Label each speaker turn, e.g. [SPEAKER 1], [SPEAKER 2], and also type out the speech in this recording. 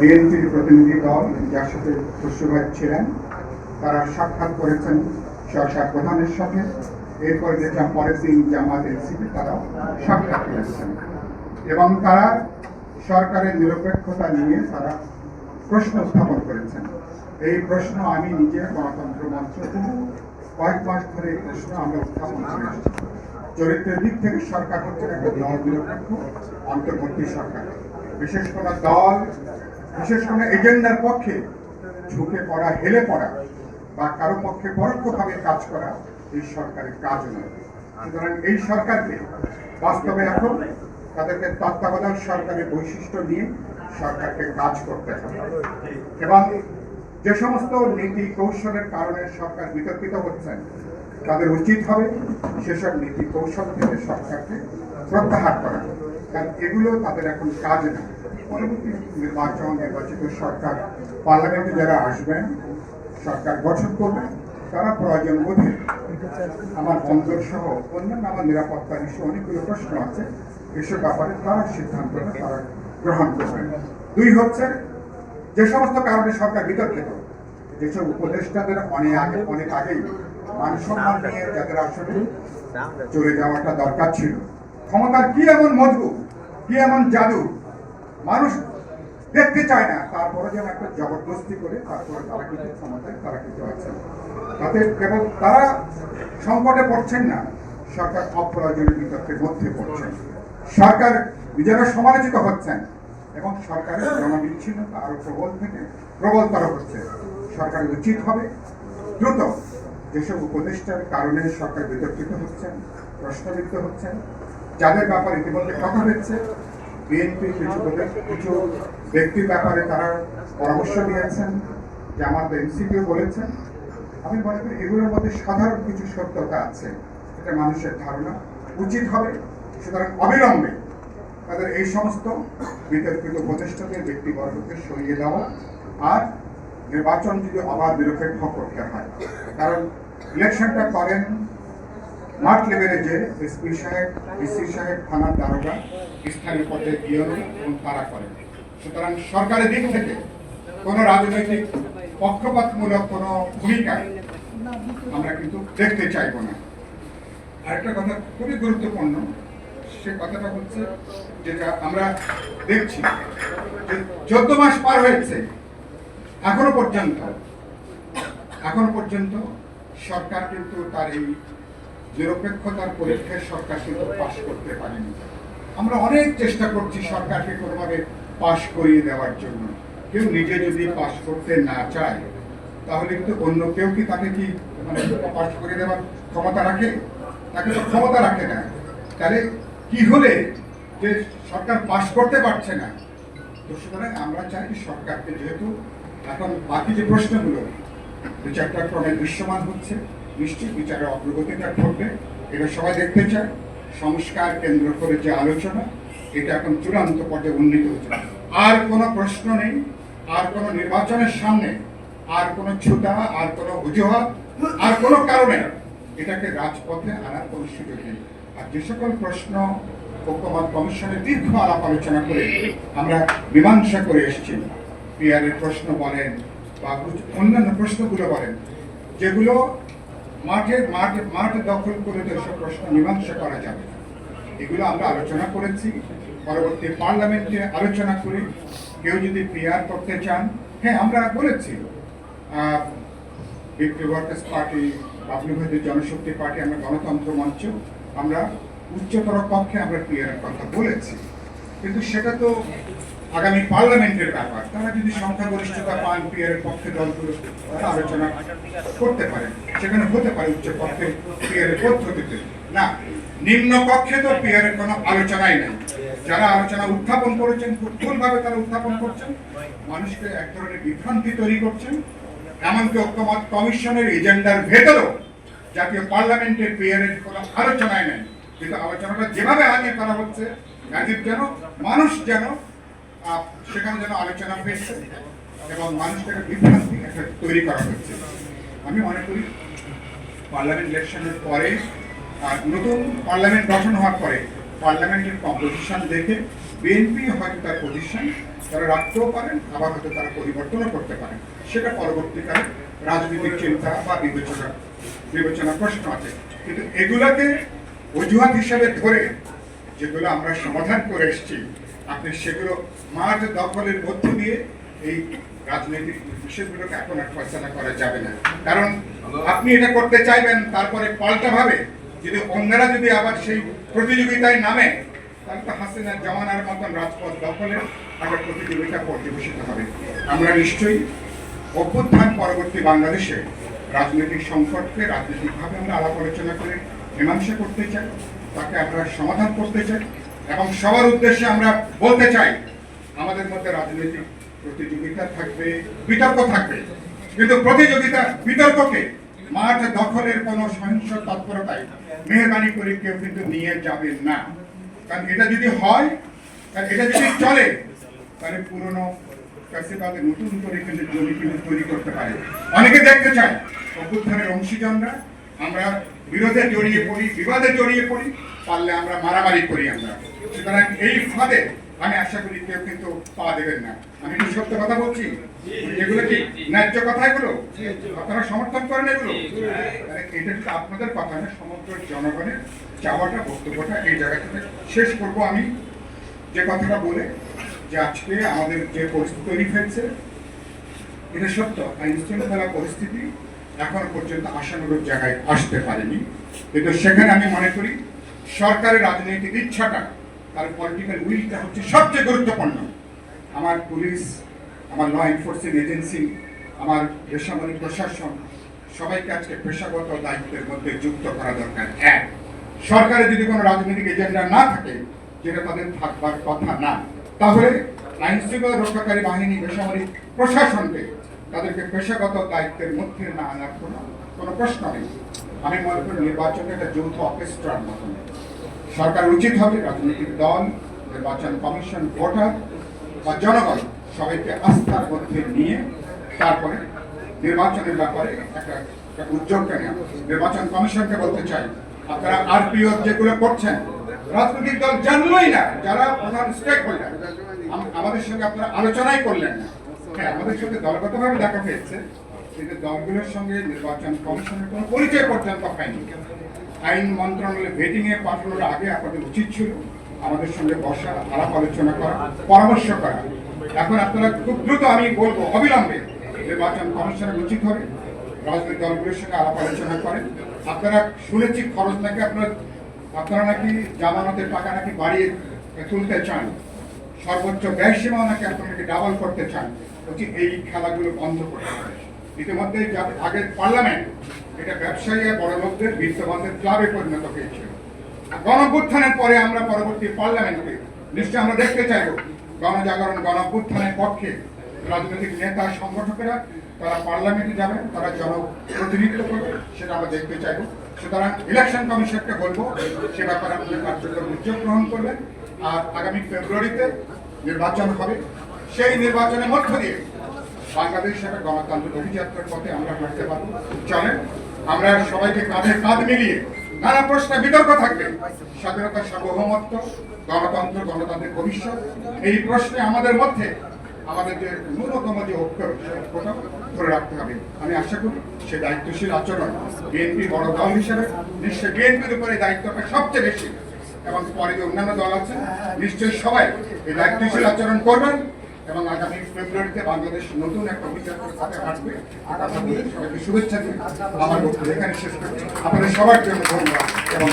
[SPEAKER 1] বিএনপির প্রতিনিধি দল যার সাথে খুশরুভাই ছিলেন তারা সাক্ষাৎ করেছেন সরকার প্রধানের সাথে। এরপরে দেখলাম পরের দিন জামাত এনসিপি তারাও সাক্ষাৎ করেছেন। এবং তারা সরকারের নিরপেক্ষতা নিয়ে তারা প্রশ্ন উত্থাপন করেছেন। এই প্রশ্ন আমি নিজে গণতন্ত্র মঞ্চ কয়েক মাস ধরে এই প্রশ্ন আমরা উত্থাপন করে চরিত্রের দিক থেকে সরকার হচ্ছে একটা দল নিরপেক্ষ, অন্তর্বর্তী সরকার। বিশেষ করে দল বিশেষ কোনো এজেন্ডার পক্ষে ঝুঁকে পড়া, হেলে পড়া বা কারও পক্ষে পরোক্ষভাবে কাজ করা এই সরকারের কাজ নয়। সুতরাং এই সরকারকে বাস্তবে এখন তাদেরকে তত্ত্বাবধায়ক সরকারের বৈশিষ্ট্য নিয়ে সরকারকে কাজ করতে হবে। এবং যে সমস্ত নীতি কৌশলের কারণে সরকার বিতর্কিত হচ্ছেন, তাদের উচিত হবে সেসব নীতি কৌশল থেকে সরকারকে প্রত্যাহার করা। কারণ এগুলো তাদের এখন কাজ না। নির্বাচন, নির্বাচিত সরকার, পার্লামেন্টে যারা আসবেন, সরকার গঠন করবেন তারা প্রয়োজন বোধে আমার বন্দর সহ অন্যান্য আমার নিরাপত্তা ইস্যু অনেকগুলো প্রশ্ন আছে। এসব ব্যাপারে তারা সিদ্ধান্তটা তারা গ্রহণ করবেন দুই হচ্ছে, যে সমস্ত কারণে সরকার বিতর্কিত যেসব উপদেষ্টাদের অনেক আগে, অনেক আগেই মান সম্মান নিয়ে যাদের আসলে চলে যাওয়াটা দরকার ছিল। ক্ষমতার কি এমন মজবুত, কি এমন জাদু মানুষ দেখতে চায় না, তারপরে যেন একটা জবরদস্তি করে তারপরে তারা কিন্তু ক্ষমতায় তারা কিন্তু আছেন তাতে কেবল তারা সংকটে পড়ছেন না, সরকার অপ্রয়োজনীয় বিতর্কের মধ্যে পড়ছেন। সরকার নিজেরা সমালোচিত হচ্ছেন, এবং সরকারের জনবিচ্ছিন্নতা আরও প্রবল থেকে প্রবলতর হচ্ছে। সরকার উচিত হবে, দ্রুত যেসব উপদেষ্টার কারণে সরকার বিতর্কিত হচ্ছেন, প্রশ্নবিদ্ধ হচ্ছেন, যাদের ব্যাপারে ইতিমধ্যে কথা হচ্ছে বিএনপি কিছু কিছু ব্যক্তির ব্যাপারে তারা পরামর্শ দিয়েছেন জামাত এনসিপিও বলেছেন। আমি মনে করি এগুলোর মধ্যে সাধারণ কিছু সত্যতা আছে, এটা মানুষের ধারণা। উচিত হবে, সুতরাং অবিলম্বে তাদের এই সমস্ত বিতর্কিত উপদেষ্টাদের ব্যক্তিবর্গকে সরিয়ে দেওয়া আর নির্বাচন যদি অবাধ নিরপেক্ষ করতে হয়, কারণ ইলেকশনটা করেন মাঠ লেভেলে যে এসপি সাহেব, ডিসি সাহেব, থানার দারোগা স্থানীয় পর্যায়ে বিয়ন এবং তারা করেন। সুতরাং সরকারের দিক থেকে কোনো রাজনৈতিক পক্ষপাতমূলক কোনো ভূমিকা আমরা কিন্তু দেখতে চাইব না। আরেকটা কথা খুবই গুরুত্বপূর্ণ, সে কথাটা হচ্ছে যেটা আমরা দেখছি যে চোদ্দ মাস পার হয়েছে, এখনও পর্যন্ত এখনও পর্যন্ত সরকার কিন্তু তার এই নিরপেক্ষতার পরীক্ষায় সরকার কিন্তু পাশ করতে পারেনি। আমরা অনেক চেষ্টা করছি সরকারকে কোনোভাবে পাশ করিয়ে দেওয়ার জন্য। কেউ নিজে যদি পাশ করতে না চায়, তাহলে কিন্তু অন্য কেউ কি তাকে কি মানে পাশ করে দেওয়ার ক্ষমতা রাখে? তাকে তো ক্ষমতা রাখে না। তাহলে কি হলে যে সরকার পাশ করতে পারছে না? তো সুতরাং আমরা চাই সরকারকে যেহেতু এখন বাকি যে প্রশ্নগুলো বিচারটা ক্রমে দৃশ্যমান হচ্ছে নিশ্চিত বিচারের অগ্রগতিটা ঘটবে, এটা সবাই দেখতে চায়। সংস্কার কেন্দ্র করে যে আলোচনা, এটা এখন চূড়ান্ত পর্যায়ে উন্নীত হচ্ছে। আর কোনো প্রশ্ন নেই, আর কোনো নির্বাচনের সামনে, আর কোনো ছুতা, আর কোনো অজুহাত, আর কোনো কারণে এটাকে রাজপথে আনার কোনো সুযোগ নেই। আর যে সকল প্রশ্ন ঐক্যমত কমিশনের দীর্ঘ আলাপ আলোচনা করে আমরা মীমাংসা করে এসেছি। পিয়ারের প্রশ্ন বলেন বা অন্যান্য প্রশ্নগুলো বলেন, যেগুলো মাঠে মাঠে, মাঠ দখল করে যেসব প্রশ্ন মীমাংসা করা যাবে না। এগুলো আমরা আলোচনা করেছি। পরবর্তী পার্লামেন্টে আলোচনা করে। কেউ যদি পিয়ার করতে চান হ্যাঁ আমরা বলেছি। বিক্রি ওয়ার্কার্স পার্টি বাবলু ভাইদের জনশক্তি পার্টি, আমরা গণতন্ত্র মঞ্চ, আমরা উচ্চতর কক্ষে আমরা পিয়ারের কথা বলেছি। কিন্তু সেটা তো আগামী পার্লামেন্টের ব্যাপার। তারা যদি সংখ্যাগরিষ্ঠতা পান, পিয়ারের পক্ষে দলগুলো আলোচনা করতে পারে। সেখানে হতে পারে উচ্চ পক্ষে পিয়ারের পদ্ধতিতে না, নিম্ন কক্ষে তো পিয়ারের কোনো আলোচনাই নেই। যারা আলোচনা উত্থাপন করেছেন ভুলভাবে তারা উত্থাপন করছেন। মানুষকে এক ধরনের বিভ্রান্তি তৈরি করছেন। এমনকি ঐক্যমত কমিশনের এজেন্ডার ভেতরেও জাতীয় পার্লামেন্টের পিয়ারের কোনো আলোচনায় নেই। কিন্তু আলোচনাটা যেভাবে আগে করা হচ্ছে গাজীব যেন, মানুষ যেন সেখানে যেন আলোচনা পেয়েছে এবং একটা বিভ্রান্তি একটা তৈরি করা হচ্ছে আমি মনে করি পার্লামেন্ট ইলেকশনের পরে আর নতুন পার্লামেন্ট গঠন হওয়ার পরে পার্লামেন্টের কম্পোজিশন দেখে বিএনপি হয়তো তার পজিশন তারা রাখতেও পারেন, আবার হয়তো তারা পরিবর্তনও করতে পারেন। সেটা পরবর্তীকালে রাজনৈতিক চিন্তা বা বিবেচনা বিবেচনা প্রশ্ন আছে। কিন্তু এগুলাকে অজুহাত হিসাবে ধরে যেগুলো আমরা সমাধান করে এসেছি আপনি সেগুলো মাঠ দখলের মধ্য দিয়ে এই রাজনৈতিক বিষয়গুলোকে এখন আর ফয়সলা করা যাবে না। কারণ আপনি এটা করতে চাইবেন তারপরে পাল্টা ভাবে যদি অন্যরা যদি আবার সেই প্রতিযোগিতায় নামে তাহলে তো হাসিনা জমানার মতন রাজপথ দখলের একটা প্রতিযোগিতা পর্যবেসিত হবে। আমরা নিশ্চয়ই অভ্যুত্থান পরবর্তী বাংলাদেশে রাজনৈতিক সংকটকে রাজনৈতিকভাবে আমরা আলাপ আলোচনা করে মীমাংসা করতে চাই তাকে আমরা সমাধান করতে চাই। এবং সবার উদ্দেশ্যে আমরা বলতে চাই, আমাদের মধ্যে রাজনৈতিক প্রতিযোগিতা থাকবে, বিতর্ক থাকবে, কিন্তু প্রতিযোগিতা, বিতর্ককে মাঠ দখলের কোনো সহিংস তৎপরতায় মেহরবানি করে কেউ কিন্তু নিয়ে যাবেন না। কারণ এটা যদি হয় আর এটা যদি চলে, তাহলে পুরনো ফ্যাসিবাদে নতুন করে কিন্তু জমি কিন্তু তৈরি করতে পারে। অনেকে দেখতে চায়, অভ্যুত্থানের অংশীজনরা, আমরা বিরোধে জড়িয়ে পড়ি, বিবাদে জড়িয়ে পড়ি, পারলে আমরা মারামারি করি আমরা। সুতরাং এই ফাঁদে আমি আশা করি কেউ কিন্তু পা দেবেন না। আমি কি সত্য কথা বলছি। এগুলো কি ন্যায্য কথা এগুলো? আপনারা সমর্থন করেন এগুলো? এটা কিন্তু আপনাদের কথা না, সমগ্র জনগণের চাওয়াটা, বক্তব্যটা এই জায়গা থেকে শেষ করব আমি। যে কথাটা বলে যে আজকে আমাদের যে পরিস্থিতি তৈরি হয়েছে, এটা সত্য। আইন শৃঙ্খলা পরিস্থিতি এখন পর্যন্ত আশানুরূপ জায়গায় আসতে পারেনি। কিন্তু সেখানে আমি মনে করি সরকারের রাজনৈতিক ইচ্ছাটা তার পলিটিক্যাল উইলটা হচ্ছে সবচেয়ে গুরুত্বপূর্ণ। আমার পুলিশ আমার ল এনফোর্সিং এজেন্সি আমার বেসামরিক প্রশাসন, সবাইকে আজকে পেশাগত দায়িত্বের মধ্যে যুক্ত করা দরকার। এক সরকারের যদি কোনো রাজনৈতিক এজেন্ডা না থাকে, যেটা তাদের থাকবার কথা না, তাহলে আইন শৃঙ্খলা রক্ষাকারী বাহিনী, বেসামরিক প্রশাসনকে তাদেরকে পেশাগত দায়িত্বের মধ্যে না আনার কোনো কোনো প্রশ্ন নেই। আমি মনে করি নির্বাচনে একটা যৌথ অর্কেস্ট্রার মতন সরকার উচিত হবে রাজনৈতিক দল, নির্বাচন কমিশন, ভোটার বা জনগণ সবাইকে আস্থার মধ্যে নিয়ে তারপরে নির্বাচনের ব্যাপারে একটা উদ্যোগটা নেওয়া। নির্বাচন কমিশনকে বলতে চাই, আপনারা আরপিও যেগুলো করছেন, রাজনৈতিক দল জানলোই না, যারা প্রধান স্টেক হোল্ডার আমাদের সঙ্গে আপনারা আলোচনাই করলেন না। হ্যাঁ আমাদের সঙ্গে দলগতভাবে দেখা হয়েছে, কিন্তু দলগুলোর সঙ্গে নির্বাচন কমিশনের কোনো পরিচয় পর্যন্ত হয়নি। আইন মন্ত্রণালয়ে এ পাঠানোর আগে আপনাদের উচিত ছিল আমাদের সঙ্গে বসা, আলাপ আলোচনা করা, পরামর্শ করা। এখন আপনারা খুব দ্রুত আমি বলব, অবিলম্বে নির্বাচন কমিশনের উচিত হবে। রাজনৈতিক দলগুলোর সঙ্গে আলাপ আলোচনা করেন। আপনারা শুনেছি খরচ নাকি আপনার, আপনারা নাকি জামানতের টাকা নাকি বাড়িয়ে তুলতে চান। সর্বোচ্চ ব্যয় সীমাও নাকি আপনাদেরকে ডাবল করতে চান। বলছি, এই খেলাগুলো বন্ধ করতে হবে। ইতিমধ্যে আগের পার্লামেন্ট এটা ব্যবসায়ী আর বড় লোকদের বিত্তবানদের ক্লাবে পরিণত হয়েছিল গণভ্যুত্থানের পরে আমরা পরবর্তী পার্লামেন্টে নিশ্চয় আমরা দেখতে চাইব গণজাগরণ গণভ্যুত্থানের পক্ষে রাজনৈতিক নেতা, সংগঠকেরা, তারা পার্লামেন্টে যাবেন, তারা জনপ্রতিনিধিত্ব করবে সেটা আমরা দেখতে চাইব। সুতরাং ইলেকশন কমিশনকে বলব, সে ব্যাপারে আপনাদের কার্যক্রম উদ্যোগ গ্রহণ করবেন, আর আগামী ফেব্রুয়ারিতে নির্বাচন হবে। সেই নির্বাচনের মধ্য দিয়ে বাংলাদেশ একটা গণতান্ত্রিক অভিযাত্রার পথে আমরা হাঁটতে পারব। চলেন আমরা সবাইকে কাঁধে কাঁধ মিলিয়ে নানা প্রশ্নে বিতর্ক থাকবে। স্বাধীনতা সার্বভৌমত্ব, গণতন্ত্র, গণতান্ত্রিক ভবিষ্যৎ, এই প্রশ্নে আমাদের মধ্যে আমাদের যে ন্যূনতম যে ঐক্য ঐক্যটা ধরে রাখতে হবে। আমি আশা করি সে দায়িত্বশীল আচরণ বিএনপি বড় দল হিসেবে নিশ্চয়ই বিএনপির উপরে দায়িত্বটা সবচেয়ে বেশি। এবং পরে যে অন্যান্য দল আছে, নিশ্চয়ই সবাই এই দায়িত্বশীল আচরণ করবেন। এবং আগামী ফেব্রুয়ারিতে বাংলাদেশ নতুন একটা অভিযান করে সাথে হাঁটবে। আগামী সবাইকে শুভেচ্ছা দিন। আমার বক্তব্য এখানে শেষ করছি। আপনাদের সবার জন্য ধন্যবাদ এবং